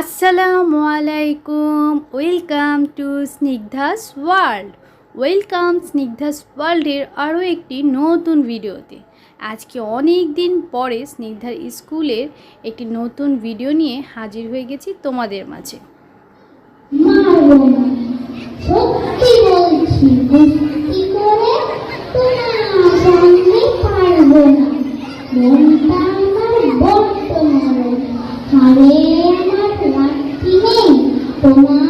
আসসালামু আলাইকুম, welcome to Snigdha's world. Welcome Snigdha's ওয়ার্ল্ডের আরও একটি নতুন ভিডিওতে। আজকে অনেক দিন পরে স্নিগ্ধার স্কুলের একটি নতুন ভিডিও নিয়ে হাজির হয়ে গেছি তোমাদের মাঝে। হারে আমার কি নেই তোমার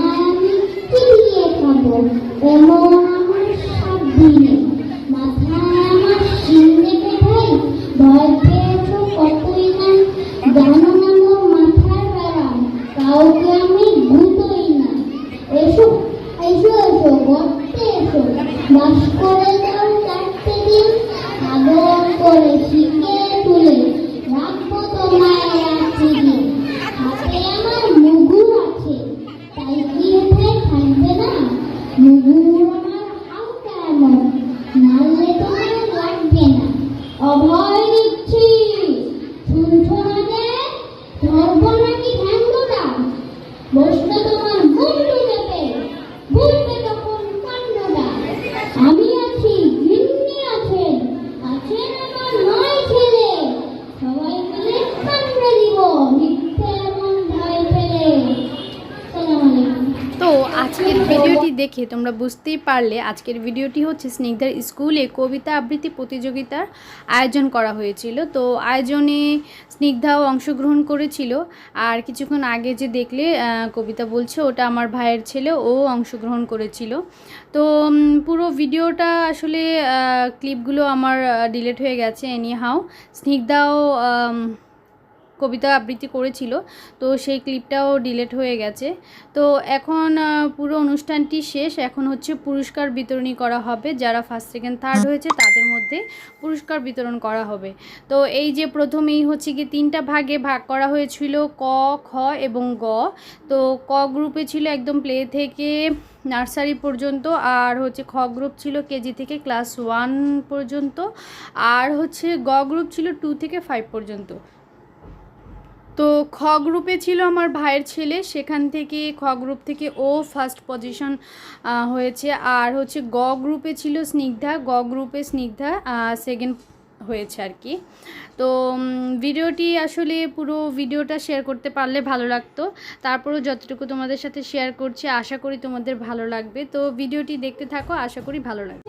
দেখে তোমরা বুঝতেই পারলে, আজকের ভিডিওটি হচ্ছে স্নিগ্ধার স্কুলে কবিতা আবৃত্তি প্রতিযোগিতার আয়োজন করা হয়েছিল। তো আয়োজনে স্নিগ্ধাও অংশগ্রহণ করেছিল। আর কিছুক্ষণ আগে যে দেখলে কবিতা বলছে, ওটা আমার ভাইয়ের ছেলে, ও অংশগ্রহণ করেছিল। তো পুরো ভিডিওটা আসলে ক্লিপগুলো আমার ডিলেট হয়ে গেছে এনি হাও স্নিগ্ধাও কবিতা আবৃত্তি করেছিল। তো সেই ক্লিপটাও ডিলেট হয়ে গেছে। তো এখন পুরো অনুষ্ঠানটি শেষ। এখন হচ্ছে পুরস্কার বিতরণী করা হবে। যারা ফার্স্ট সেকেন্ড থার্ড হয়েছে, তাদের মধ্যে পুরস্কার বিতরণ করা হবে। তো এই যে প্রথমেই হচ্ছে কি তিনটা ভাগে ভাগ করা হয়েছিল, ক, খ এবং গ। তো ক গ্রুপে ছিল একদম প্লে থেকে নার্সারি পর্যন্ত, আর হচ্ছে খ গ্রুপ ছিল কেজি থেকে ক্লাস ওয়ান পর্যন্ত, আর হচ্ছে গ গ্রুপ ছিল টু থেকে ফাইভ পর্যন্ত। তো খ গ্রুপে ছিল আমার ভাইয়ের ছেলে। সেখান থেকে খ গ্রুপ থেকে ও ফার্স্ট পজিশন হয়েছে। আর হচ্ছে গ গ্রুপে ছিল স্নিগ্ধা। গ গ্রুপে স্নিগ্ধা সেকেন্ড হয়েছে আর কি। তো ভিডিওটি আসলে পুরো ভিডিওটা শেয়ার করতে পারলে ভালো লাগতো। তারপরেও যতটুকু তোমাদের সাথে শেয়ার করছি, আশা করি তোমাদের ভালো লাগবে। তো ভিডিওটি দেখতে থাকো, আশা করি ভালো লাগবে.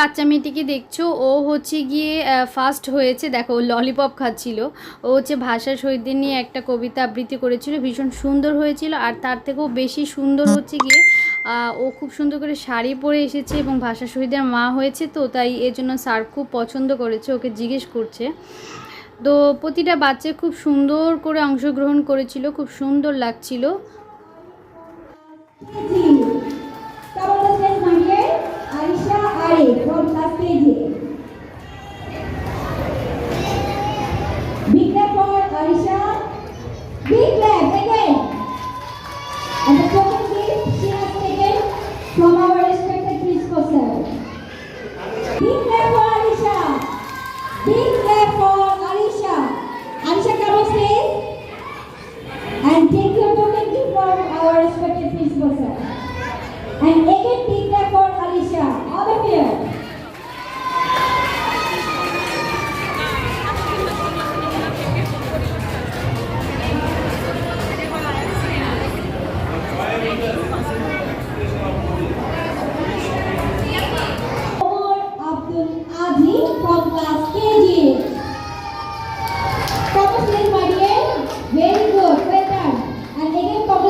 বাচ্চা মেয়েটিকে দেখছ ও হচ্ছে গিয়ে ফার্স্ট হয়েছে দেখো ললিপপ খাচ্ছিল। ও হচ্ছে ভাষা শহীদদের নিয়ে একটা কবিতা আবৃত্তি করেছিল ভীষণ সুন্দর হয়েছিল আর তার থেকেও বেশি সুন্দর হচ্ছে গিয়ে ও খুব সুন্দর করে শাড়ি পরে এসেছে এবং ভাষা শহীদের মা হয়েছে তো তাই এর জন্য স্যার খুব পছন্দ করেছে ওকে জিজ্ঞেস করছে। তো প্রতিটা বাচ্চা খুব সুন্দর করে অংশগ্রহণ করেছিল খুব সুন্দর লাগছিল।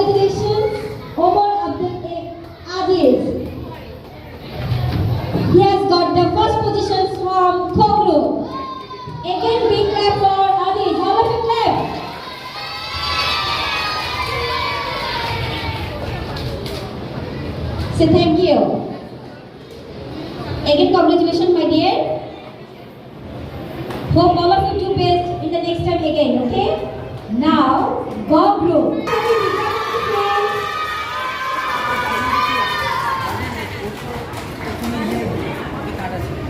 Congratulations, Omar Abdul Adil. He has got the first position from Koglu. Again, we clap for Adil. How of you clap. Say thank you. Again, congratulations, my dear. Hope all of you do best in the next time again, okay? Now, Bob Blue.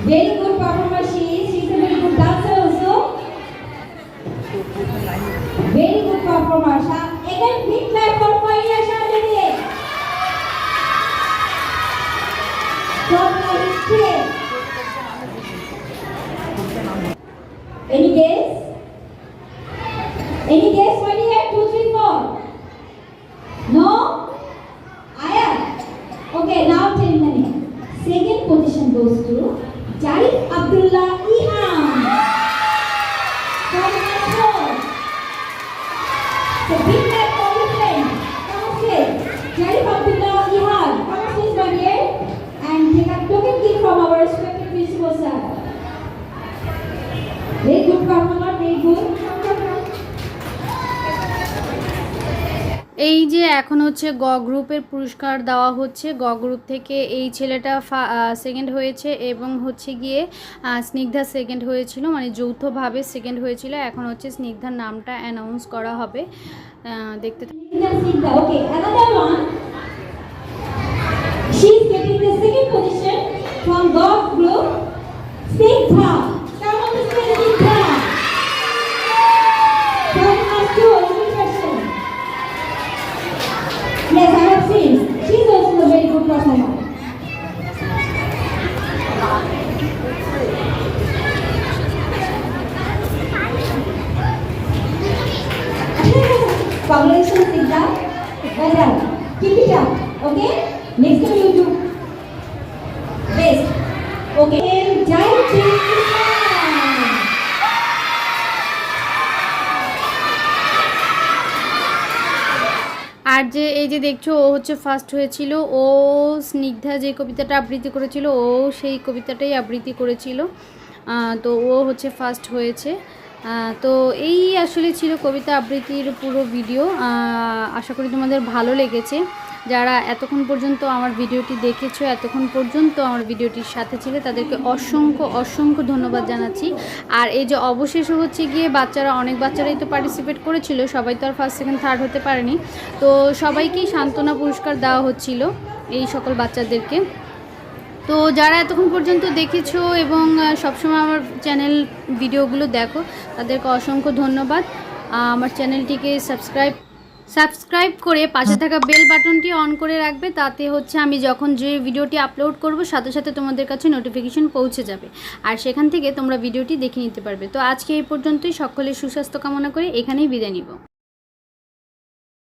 Very good performer she is. She is a very good dancer also. Very good performer. Again, big clap for Faiya Shahideh. From line. Any guess? Any guess, my dear? Two, three, four. No? Aya? Okay, now tell me. Second position goes to এখন হচ্ছে গ গ্রুপের পুরস্কার দেওয়া হচ্ছে। গ group থেকে এই ছেলেটা সেকেন্ড হয়েছে এবং হচ্ছে গিয়ে স্নিগ্ধা সেকেন্ড হয়েছিল মানে যৌথভাবে সেকেন্ড হয়েছিল। এখন হচ্ছে স্নিগ্ধার নামটা অ্যানাউন্স করা হবে। দেখতে getting the second position from group. আর যে এই যে দেখছ, ও হচ্ছে ফার্স্ট হয়েছিল, ও স্নিগ্ধা যে কবিতাটা আবৃত্তি করেছিল, ও সেই কবিতাটাই আবৃত্তি করেছিল। তো ও হচ্ছে ফার্স্ট হয়েছে। তো এই আসলে ছিল কবিতা আবৃত্তির পুরো ভিডিও আশা করি তোমাদের ভালো লেগেছে। যারা এতক্ষণ পর্যন্ত আমার ভিডিওটি দেখেছ, এতক্ষণ পর্যন্ত আমার ভিডিওটির সাথে ছিলে, তাদেরকে অসংখ্য অসংখ্য ধন্যবাদ জানাচ্ছি। আর এই যে অবশেষে হচ্ছে গিয়ে বাচ্চারা, অনেক বাচ্চারাই তো পার্টিসিপেট করেছিল, সবাই তো আর ফার্স্ট সেকেন্ড থার্ড হতে পারেনি। তো সবাইকেই সান্ত্বনা পুরস্কার দেওয়া হচ্ছিল এই সকল বাচ্চাদেরকে। তো যারা এতক্ষণ পর্যন্ত দেখেছ এবং সবসময় আমার চ্যানেল ভিডিওগুলো দেখো, তাদেরকে অসংখ্য ধন্যবাদ। আমার চ্যানেলটিকে সাবস্ক্রাইব সাবস্ক্রাইব করে পাশে থাকা বেল বাটনটি অন করে রাখবে তাতে হচ্ছে আমি যখন যে ভিডিওটি আপলোড করব সাথে সাথে তোমাদের কাছে নোটিফিকেশন পৌঁছে যাবে। আর সেখান থেকে তোমরা ভিডিওটি দেখে নিতে পারবে। তো আজকে এই পর্যন্তই। সকলের সুস্বাস্থ্য কামনা করে এখানেই বিদায় নিব।